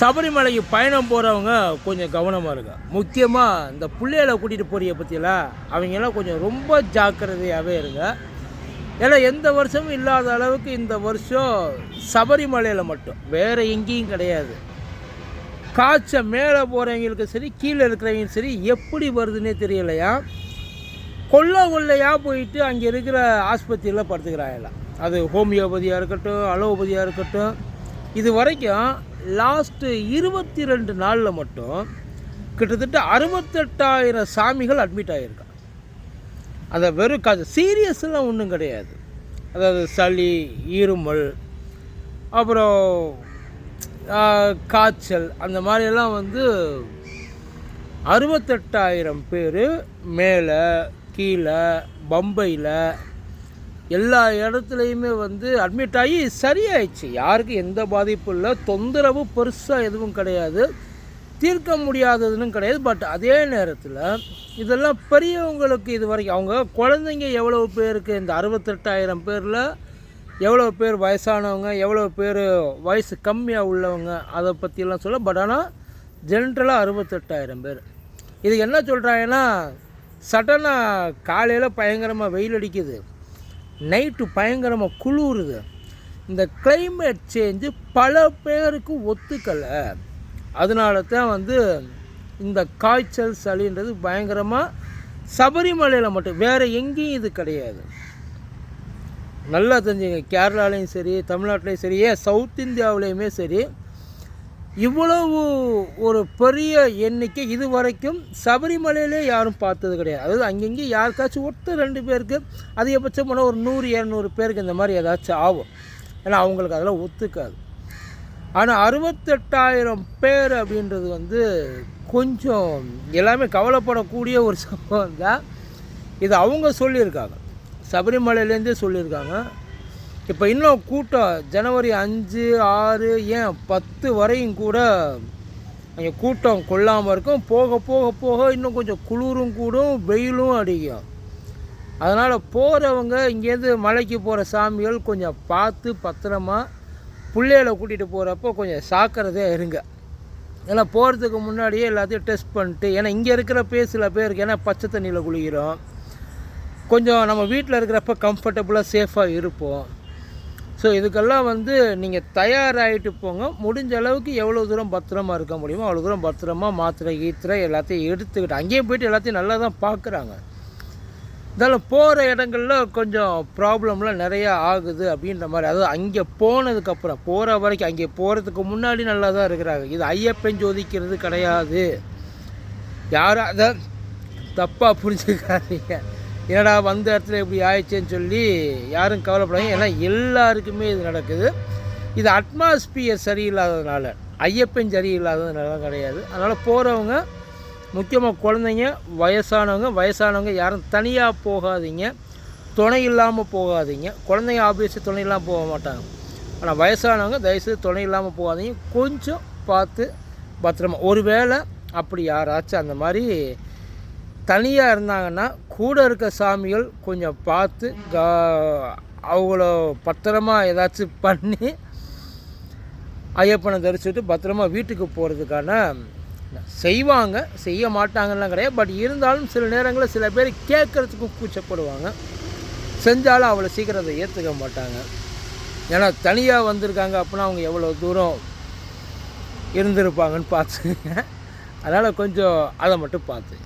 சபரிமலைக்கு பயணம் போகிறவங்க கொஞ்சம் கவனமாக இருங்க. முக்கியமாக இந்த பிள்ளைகளை கூட்டிகிட்டு போறிய பற்றியெல்லாம் அவங்கெல்லாம் கொஞ்சம் ரொம்ப ஜாக்கிரதையாகவே இருங்க. ஏன்னா எந்த வருஷமும் இல்லாத அளவுக்கு இந்த வருஷம் சபரிமலையில் மட்டும். வேறு எங்கேயும் கிடையாது. காய்ச்சல் மேலே போகிறவங்களுக்கும் சரி கீழே இருக்கிறவங்களும் சரி எப்படி வருதுன்னே தெரியலையா? கொள்ள கொள்ளையாக போயிட்டு அங்கே இருக்கிற ஆஸ்பத்திரியில் படுத்துக்கிறாங்களாம் அது ஹோமியோபதியாக இருக்கட்டும் அலோபதியாக இருக்கட்டும். இது வரைக்கும் லாஸ்ட்டு இருபத்தி ரெண்டு நாளில் மட்டும் கிட்டத்தட்ட அறுபத்தெட்டாயிரம் சாமிகள் அட்மிட் ஆகியிருக்கான் அந்த வெறும் காய்ச்சல் சீரியஸ்லாம் ஒன்றும் கிடையாது. அதாவது சளி இருமல் அப்புறம் காய்ச்சல் அந்த மாதிரியெல்லாம் வந்து அறுபத்தெட்டாயிரம் பேர் மேலே கீழே பம்பையில் எல்லா இடத்துலையுமே வந்து அட்மிட் ஆகி சரியாயிடுச்சு. யாருக்கும் எந்த பாதிப்பும் இல்லை. தொந்தரவு பெருசாக எதுவும் கிடையாது. தீர்க்க முடியாததுன்னு கிடையாது. பட் அதே நேரத்தில் இதெல்லாம் பெரியவங்களுக்கு இது வரைக்கும் அவங்க குழந்தைங்க எவ்வளோ பேருக்கு இந்த அறுபத்தெட்டாயிரம் பேரில் எவ்வளோ பேர் வயசானவங்க எவ்வளோ பேர் வயசு கம்மியாக உள்ளவங்க அதை பற்றிலாம் சொல்ல பட் ஆனால் ஜென்ரலாக அறுபத்தெட்டாயிரம் பேர். இதுக்கு என்ன சொல்கிறாங்கன்னா சடனாக காலையில் பயங்கரமாக வெயில் அடிக்குது. நைட்டு பயங்கரமாக குளிருது. இந்த கிளைமேட் சேஞ்சு பல பேருக்கு ஒத்துக்கலை. அதனால தான் வந்து இந்த காய்ச்சல் சளின்றது பயங்கரமாக சபரிமலையில் மட்டும் வேறு எங்கேயும் இது கிடையாது. நல்லா தெரிஞ்சுங்க கேரளாலையும் சரி தமிழ்நாட்டிலையும் சரி ஏன் சவுத் இந்தியாவிலையுமே சரி இவ்வளவு ஒரு பெரிய எண்ணிக்கை இது வரைக்கும் சபரிமலையிலே யாரும் பார்த்தது கிடையாது. அதாவது அங்கங்கே யாருக்காச்சும் ஒருத்தர் ரெண்டு பேருக்கு அதிகபட்சம் போனால் ஒரு நூறு இரநூறு பேருக்கு இந்த மாதிரி ஏதாச்சும் ஆகும். ஏன்னா அவங்களுக்கு அதெல்லாம் ஒத்துக்காது. ஆனால் அறுபத்தெட்டாயிரம் பேர் அப்படின்றது வந்து கொஞ்சம் எல்லாமே கவலைப்படக்கூடிய ஒரு சம்பவம் தான். இது அவங்க சொல்லியிருக்காங்க. சபரிமலையிலேருந்தே சொல்லியிருக்காங்க. இப்போ இன்னும் கூட்டம். ஜனவரி அஞ்சு ஆறு ஏன் பத்து வரையும் கூட அங்கே கூட்டம் கொள்ளாமல் இருக்கும். போக போக போக இன்னும் கொஞ்சம் குளிரும் கூடும் வெயிலும் அடிக்கும். அதனால் போகிறவங்க இங்கேருந்து மலைக்கு போகிற சாமிகள் கொஞ்சம் பார்த்து பத்திரமா பிள்ளைகளை கூட்டிகிட்டு போகிறப்போ கொஞ்சம் சாக்கிறதே இருங்க. ஏன்னா போகிறதுக்கு முன்னாடியே எல்லாத்தையும் டெஸ்ட் பண்ணிட்டு ஏன்னா இங்கே இருக்கிறப்பே சில பேருக்கு ஏன்னா பச்சை தண்ணியில் குளிக்கிறோம். கொஞ்சம் நம்ம வீட்டில் இருக்கிறப்ப கம்ஃபர்டபுளாக சேஃபாக இருப்போம். ஸோ இதுக்கெல்லாம் வந்து நீங்கள் தயாராகிட்டு போங்க. முடிஞ்ச அளவுக்கு எவ்வளோ தூரம் பத்திரமா இருக்க முடியுமோ அவ்வளோ தூரம் பத்திரமா மாத்திரை ஈத்திரை எல்லாத்தையும் எடுத்துக்கிட்டு அங்கேயும் போயிட்டு எல்லாத்தையும் நல்லா தான் பார்க்குறாங்க. இருந்தாலும் போகிற இடங்கள்ல கொஞ்சம் ப்ராப்ளம்லாம் நிறையா ஆகுது அப்படின்ற மாதிரி. அதாவது அங்கே போனதுக்கப்புறம் போகிற வரைக்கும் அங்கே போகிறதுக்கு முன்னாடி நல்லா தான் இருக்கிறாங்க. இது ஐயப்பன் ஜோதிக்கிறது கிடையாது. யாரும் அதை தப்பாக புரிஞ்சுக்காதீங்க. என்னடா வந்த இடத்துல இப்படி ஆயிடுச்சேன்னு சொல்லி யாரும் கவலைப்படாதீங்க. ஏன்னா எல்லாருக்குமே இது நடக்குது. இது அட்மாஸ்பியர் சரியில்லாததுனால ஐயப்பன் சரியில்லாததுனால கிடையாது. அதனால் போகிறவங்க முக்கியமாக குழந்தைங்க வயசானவங்க வயசானவங்க யாரும் தனியாக போகாதீங்க. துணை இல்லாமல் போகாதீங்க. குழந்தைங்க ஆபீஸ் துணை இல்லாமல் போக மாட்டாங்க. ஆனால் வயசானவங்க தயவுசெய்து துணை இல்லாமல் போகாதீங்க. கொஞ்சம் பார்த்து பத்திரமா. ஒருவேளை அப்படி யாராச்சும் அந்த மாதிரி தனியாக இருந்தாங்கன்னா கூட இருக்க சாமிகள் கொஞ்சம் பார்த்து கா அவங்கள பத்திரமா ஏதாச்சும் பண்ணி ஐயப்பனை தரிசிட்டு பத்திரமா வீட்டுக்கு போகிறதுக்கான செய்வாங்க. செய்ய மாட்டாங்கலாம் கிடையாது. பட் இருந்தாலும் சில நேரங்களில் சில பேர் கேட்குறதுக்கு கூச்சப்படுவாங்க. செஞ்சாலும் அவ்வளோ சீக்கிரம் அதை ஏற்றுக்க மாட்டாங்க. ஏன்னா தனியாக வந்திருக்காங்க அப்படின்னா அவங்க எவ்வளோ தூரம் இருந்திருப்பாங்கன்னு பார்த்துங்க அதனால் கொஞ்சம் அதை மட்டும் பார்த்து